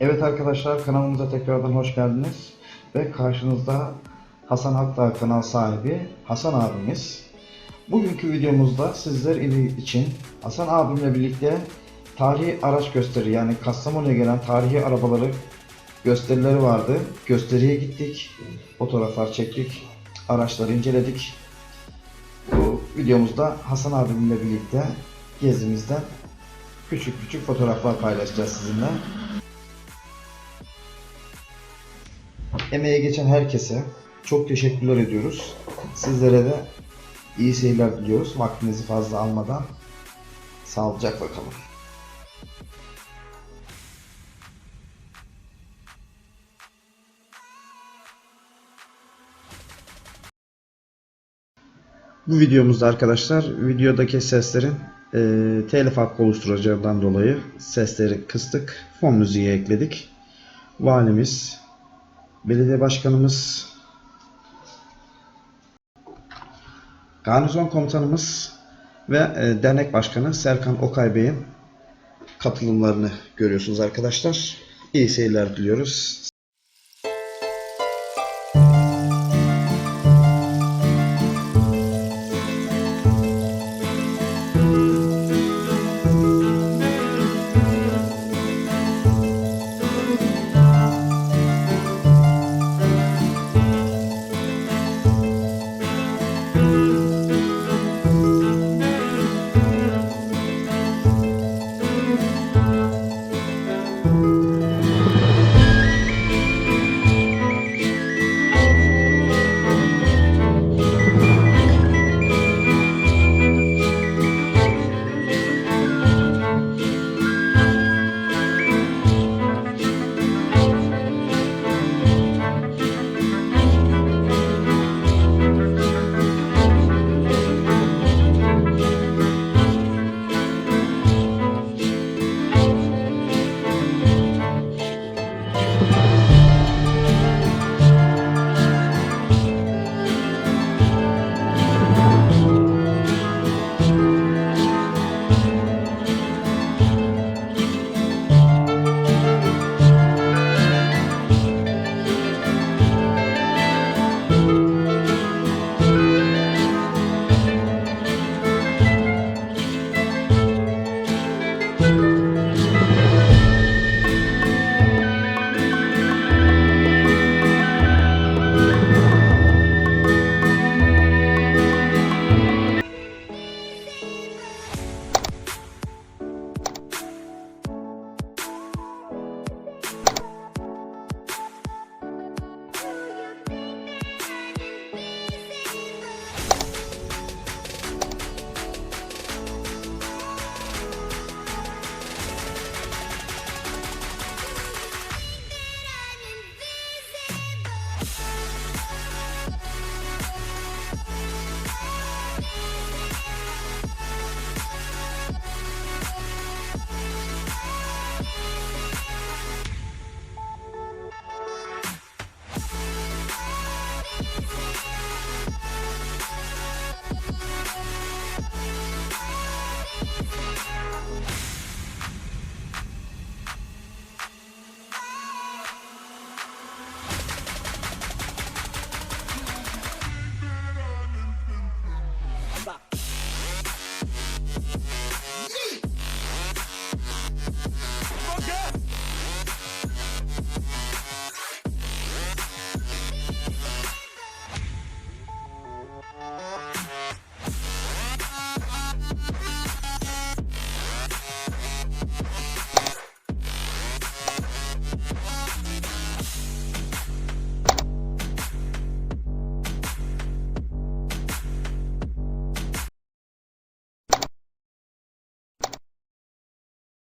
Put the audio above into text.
Evet arkadaşlar kanalımıza tekrardan hoş geldiniz. Ve karşınızda Hasan Akdağ kanal sahibi Hasan abimiz. Bugünkü videomuzda sizler için Hasan abimle birlikte tarihi araç gösteri yani Kastamonu'ya gelen tarihi arabaları gösterileri vardı. Gösteriye gittik. Fotoğraflar çektik. Araçları inceledik. Bu videomuzda Hasan abimle birlikte gezimizden küçük küçük fotoğraflar paylaşacağız sizinle. Emeğe geçen herkese çok teşekkürler ediyoruz. Sizlere de iyi seyirler diliyoruz. Vaktinizi fazla almadan sağlıcakla kalın. Bu videomuzda arkadaşlar videodaki seslerin e, telif hakkı oluşturacağından dolayı sesleri kıstık. Fon müziği ekledik. Valimiz, belediye başkanımız, garnizon komutanımız ve e, dernek başkanı Serkan Okay Bey'in katılımlarını görüyorsunuz arkadaşlar. İyi seyirler diliyoruz.